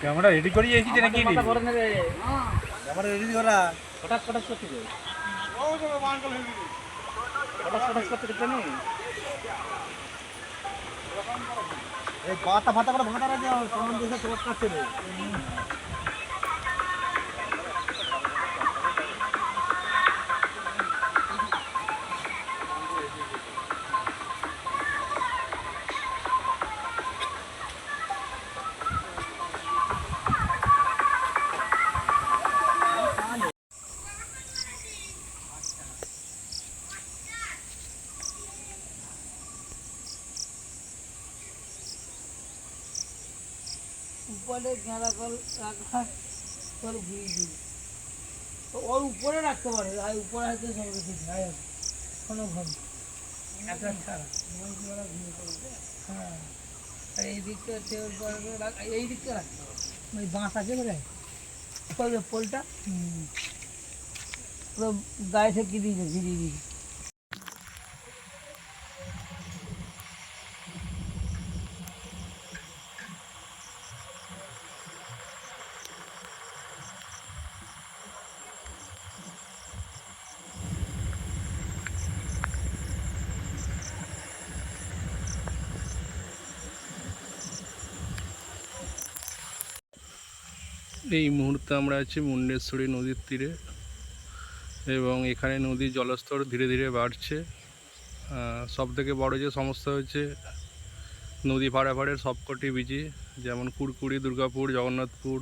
Camera ready করিয়ে এসেছি নাকি আমার রেডি করা। হঠাৎ হঠাৎ করতে হঠাৎ হঠাৎ করতে নেই এই পাতা ফাতা করে ভাতা রাখা দেখে তোমার কাছে রে। উপরে গেঁদা কল রাখা কল ঘুরিয়ে দিই তো ওর উপরে রাখতে পারে আর উপরে হয়তো সব কিছু যায় আছে কোনো ঘর একটা ছাড়া হ্যাঁ আর এই দিকটা টেবিল পরে রাখ- এই দিকটা রাখতে হবে ওই বাঁশ আছে বলে ওই যে পোলটা পুরো গায়ে থেকে দিয়েছে ঘিরিয়ে দিয়েছে এই মুহূর্তে আমরা আছি মুন্ডেশ্বরী নদীর তীরে এবং এখানে নদীর জলস্তর ধীরে ধীরে বাড়ছে। সব থেকে বড় যে সমস্যা হচ্ছে নদী পাড়াপাড়ের সবকটি বিজি, যেমন কুড়কুড়ি দুর্গাপুর, জগন্নাথপুর,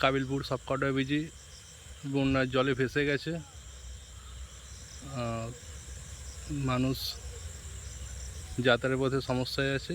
কাবিলপুর সবকটা বিজি। বন্যার জলে ভেসে গেছে। মানুষ যাতায়াতের পথে সমস্যায় আছে।